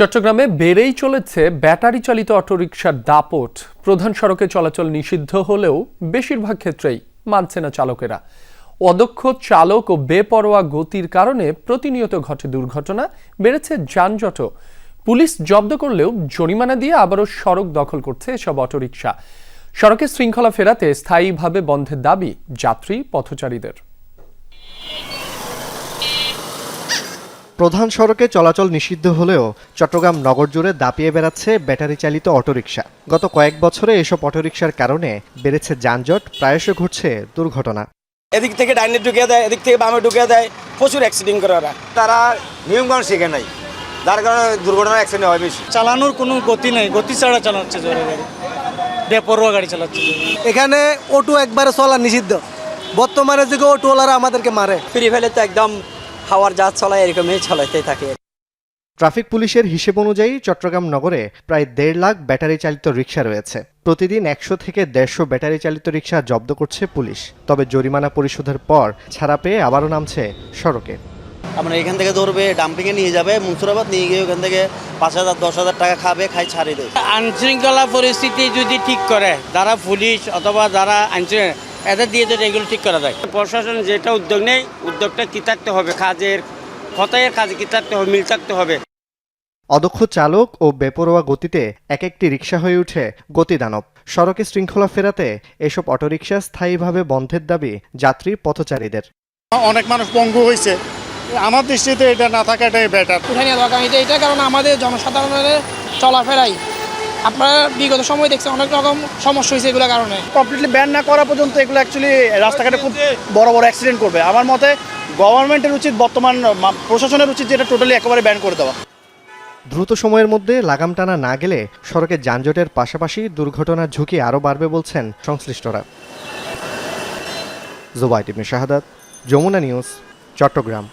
চট্টগ্রামে বেড়েই চলেছে ব্যাটারি চালিত অটোরিকশার দাপট। প্রধান সড়কে চলাচল নিষিদ্ধ হলেও বেশিরভাগ ক্ষেত্রেই মানছে না চালকেরা। অদক্ষ চালক ও বেপরোয়া গতির কারণে প্রতিনিয়ত ঘটে দুর্ঘটনা, বেড়েছে যানজটও। পুলিশ জব্দ করলেও জরিমানা দিয়ে আবারও সড়ক দখল করছে এসব অটোরিকশা। সড়কে শৃঙ্খলা ফেরাতে স্থায়ীভাবে বন্ধের দাবি যাত্রী, পথচারীদের। প্রধান সড়কে চলাচল নিষিদ্ধ হলেও চট্টগ্রাম নগর জুড়ে দাপিয়ে বেড়াচ্ছে ব্যাটারি চালিত অটোরিকশা। গত কয়েক বছরে এসব অটোরিকশার কারণে বেড়েছে যানজট প্রায়শ ঘটছে দুর্ঘটনা। এদিক থেকে ডাইনে ঢুকিয়ে দেয় এদিক থেকে বামে ঢুকিয়ে দেয় প্রচুর অ্যাক্সিডেন্ট করে ওরা। তারা নিয়মকানুন শিখে নাই। যার কারণে দুর্ঘটনা অ্যাক্সিডেন্ট হয় বেশি। চালানোর কোনো গতি নেই। গতি ছাড়া চালাচ্ছে জোরে গাড়ি বেপরোয়া গাড়ি চালাচ্ছে এখানে অটো একবারে চলা নিষিদ্ধ। বর্তমানে যে অটোওয়ালারা আমাদেরকে মারে। ফ্রি ফেলে তো একদম হাওয়ার জাহাজ চলায় এরকমই চলাইতে থাকে। ট্রাফিক পুলিশের হিসেব অনুযায়ী চট্টগ্রাম নগরে প্রায় দেড় লাখ ব্যাটারি চালিত রিক্সা রয়েছে। প্রতিদিন একশো থেকে দেড়শো ব্যাটারি চালিত রিক্সা জব্দ করছে পুলিশ। তবে জরিমানা পরিশোধের পর ছাড়া পেয়ে আবারও নামছে সড়কে। আপনার এখান থেকে ধরবে ডাম্পিংয়ে নিয়ে যাবে মুন্সুরাবাদ নিয়ে গিয়ে ওখান থেকে পাঁচ হাজার দশ হাজার টাকা খাবে খাই ছাড়িয়ে দেবে আইনশৃঙ্খলা পরিস্থিতি যদি ঠিক করে যারা পুলিশ অথবা যারা আইনশৃঙ্খলা এদের দিয়ে যদি এগুলো ঠিক করা যায়। প্রশাসন যেটা উদ্যোগ নেই উদ্যোগটা কি থাকতে হবে? কাজের কথায়ের কাজে কি থাকতে হবে? মিল থাকতে হবে। অদক্ষ চালক ও বেপরোয়া গতিতে এক একটি রিক্সা হয়ে উঠে গতিদানব। সড়কে শৃঙ্খলা ফেরাতে এসব অটোরিকশা স্থায়ীভাবে বন্ধের দাবি যাত্রী পথচারীদের। অনেক মানুষ পঙ্গু হয়েছে আমার দৃষ্টিতে এটা না থাকাটাই বেটার এটা কারণ আমাদের জনসাধারণের চলাফেরাই আপনারা বিগত সময় দেখছেন অনেক রকম সমস্যা হয়েছে এগুলোর কারণে। কমপ্লিটলি ব্যান না করা পর্যন্ত এগুলো অ্যাকচুয়ালি রাস্তাঘাটে খুব বড় বড় অ্যাক্সিডেন্ট করবে। আমার মতে গভর্নমেন্টের উচিত বর্তমান প্রশাসনের উচিত যেটা টোটালি একেবারে ব্যান করে দেওয়া। দ্রুত সময়ের মধ্যে লাগাম টানা না গেলে সড়কে যানজটের পাশাপাশি দুর্ঘটনার ঝুঁকি আরও বাড়বে বলছেন সংশ্লিষ্টরা। জুবাইট ইবনে শাহাদাত যমুনা নিউজ চট্টগ্রাম।